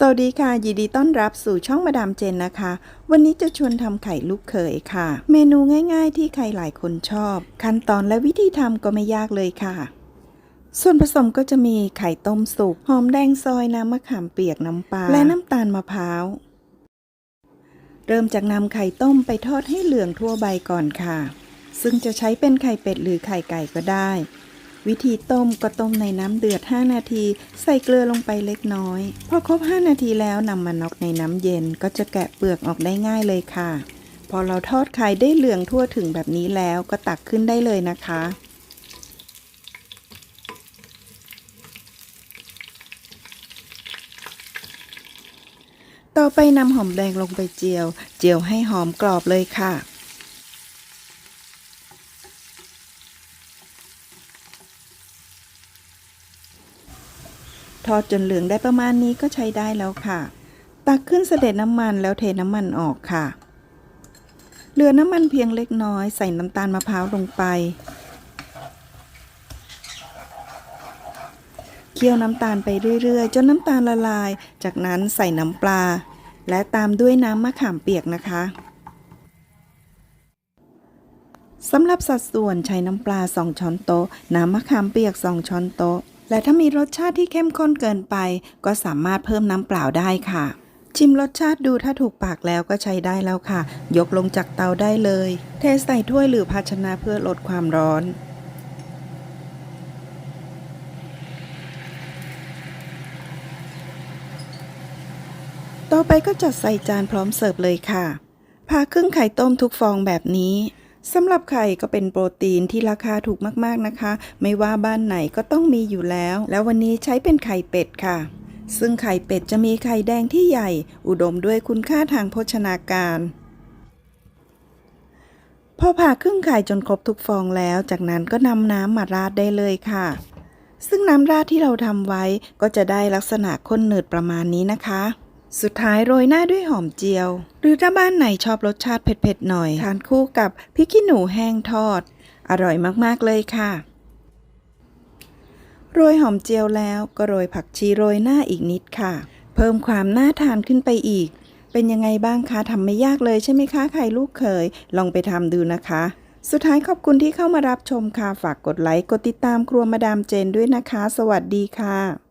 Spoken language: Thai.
สวัสดีค่ะ ยินดีต้อนรับสู่ช่องมาดามเจนนะคะ วันนี้จะชวนทำไข่ลูกเขยค่ะ เมนูง่ายๆ ที่ใครหลายคนชอบ ขั้นตอนและวิธีทำก็ไม่ยากเลยค่ะ ส่วนผสมก็จะมีไข่ต้มสุก หอมแดงซอยน้ำมะขามเปียกน้ำปลา และน้ำตาลมะพร้าว เริ่มจากนำไข่ต้มไปทอดให้เหลืองทั่วใบก่อนค่ะ ซึ่งจะใช้เป็นไข่เป็ดหรือไข่ไก่ก็ได้ วิธีต้มก็ต้มในน้ำเดือด 5 นาที ใส่เกลือลงไปเล็กน้อย พอครบ 5 นาทีแล้วนำมาน็อกในน้ำเย็นก็จะแกะเปลือกออกได้ง่ายเลยค่ะ พอเราทอดไข่ได้เหลืองทั่วถึงแบบนี้แล้วก็ตักขึ้นได้เลยนะคะต่อไปนำหอมแดงลงไปเจียว เจียวให้หอมกรอบเลยค่ะ ทอดจนเหลืองได้ประมาณนี้ก็ใช้ได้แล้วค่ะ ตักขึ้นเสด็จน้ำมันแล้วเทน้ำมันออกค่ะ เหลือน้ำมันเพียงเล็กน้อยใส่น้ำตาลมะพร้าวลงไป เคี่ยวน้ำตาลไปเรื่อยๆ จนน้ำตาลละลาย จากนั้นใส่น้ำปลา และตามด้วยน้ำมะขามเปียกนะคะสำหรับสัดส่วนใช้น้ำปลา 2 ช้อนโต๊ะ น้ำมะขามเปียก 2 ช้อนโต๊ะ และถ้ามีรสชาติที่เข้มข้นเกินไป ก็สามารถเพิ่มน้ำเปล่าได้ค่ะ ชิมรสชาติดูถ้าถูกปากแล้วก็ใช้ได้แล้วค่ะ ยกลงจากเตาได้เลย เทใส่ถ้วยหรือภาชนะเพื่อลดความร้อนต่อไปก็จัดใส่จานพร้อมเสิร์ฟเลยค่ะพาครึ่งไข่ต้มทุกฟองแบบนี้ สำหรับไข่ก็เป็นโปรตีนที่ราคาถูกมากๆนะคะ ไม่ว่าบ้านไหนก็ต้องมีอยู่แล้ว แล้ววันนี้ใช้เป็นไข่เป็ดค่ะ ซึ่งไข่เป็ดจะมีไข่แดงที่ใหญ่ อุดมด้วยคุณค่าทางโภชนาการพอผ่าครึ่งไข่จนครบทุกฟองแล้ว จากนั้นก็นำน้ำมาราดได้เลยค่ะ ซึ่งน้ำราดที่เราทำไว้ก็จะได้ลักษณะข้นหนืดประมาณนี้นะคะ สุดท้ายโรยหน้าด้วยหอมเจียว หรือถ้าบ้านไหนชอบรสชาติเผ็ดๆหน่อย ทานคู่กับพริกขี้หนูแห้งทอด อร่อยมากๆเลยค่ะ โรยหอมเจียวแล้วก็โรยผักชีโรยหน้าอีกนิดค่ะ เพิ่มความน่าทานขึ้นไปอีก เป็นยังไงบ้างคะทำไม่ยากเลยใช่ไหมคะใครลูกเขยลองไปทำดูนะคะ สุดท้ายขอบคุณที่เข้ามารับชมค่ะ ฝากกดไลค์กดติดตามครัวมาดามเจนด้วยนะคะ สวัสดีค่ะ